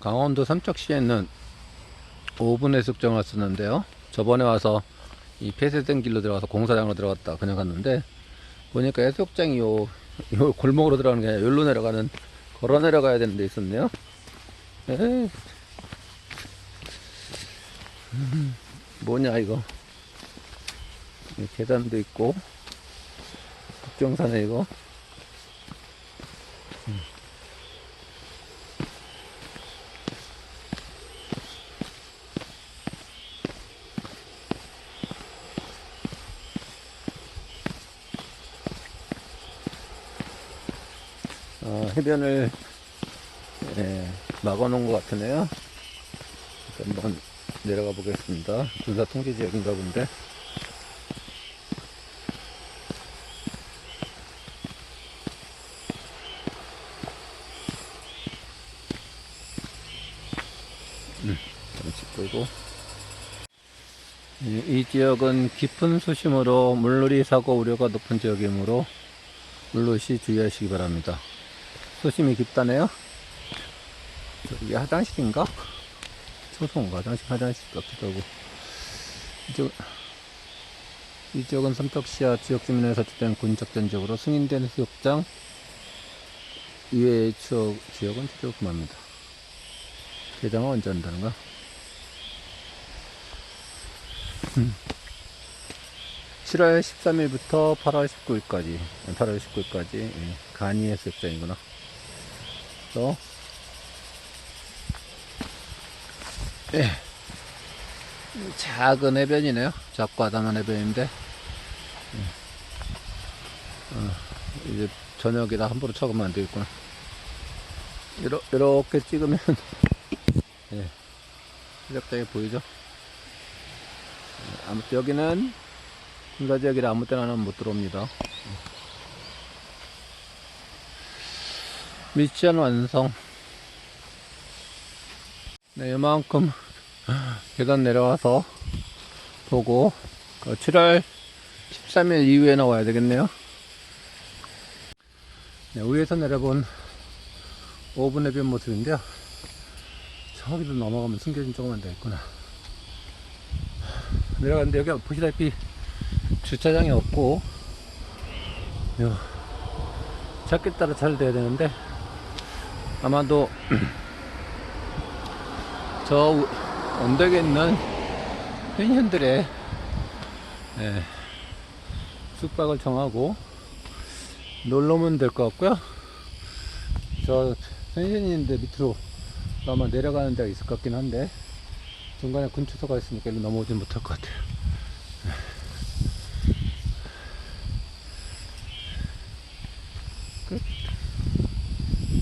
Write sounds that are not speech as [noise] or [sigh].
강원도 삼척시에 있는 5분 해수욕장 왔었는데요. 저번에 와서 이 폐쇄된 길로 들어가서 공사장으로 들어갔다 그냥 갔는데 보니까 해수욕장이 요, 요 골목으로 들어가는 게 아니라 여기로 내려가는 걸어 내려가야 되는 데 있었네요. 에이. 음, 뭐냐 이거 이 계단도 있고 북정산에 이거 어, 해변을 예, 막아놓은 것 같으네요. 한번 내려가 보겠습니다. 군사 통제 지역인가 본데. 음, 끌고. 이, 이 지역은 깊은 수심으로 물놀이 사고 우려가 높은 지역이므로 물놀이 주의하시기 바랍니다. 수심이 깊다네요. 이게 화장실인가? 초송 화장실 화장실 같기도 이쪽 이쪽은 삼척시야 지역 주민에 설치된 군작전 지역으로 승인된 해수욕장 이외의 지역, 지역은 조금합니다. 개장은 언제 한다는가? 음. 7월 13일부터 8월 19일까지, 8월 19일까지 간이 해수욕장이구나. 또 예. 작은 해변이네요. 작고 아담한 해변인데, 예. 어, 이제 저녁이라 함부로 쳐가면 안 되겠구나. 이러, 이렇게 찍으면, [laughs] 예. 해적장이 보이죠? 예, 아무튼 여기는 군사지역이라 아무 때나는 못 들어옵니다. 미션 완성. 네, 이만큼 계단 내려와서 보고 그 7월 13일 이후에 나와야 되겠네요. 네, 위에서 내려본 5분 해변 모습인데요. 저기도 넘어가면 숨겨진 조그만 데 있구나. 내려갔는데 여기 보시다시피 주차장이 없고 요 찾기 따라 잘 돼야 되는데 아마도 저 우- 언덕에 있는 펜션들의 예, 숙박을 정하고 놀러 오면 될 것 같고요. 저 있는데 밑으로 아마 내려가는 데가 있을 것 같긴 한데 중간에 군추소가 있으니까 일로 넘어오진 못할 것 같아요. 끝.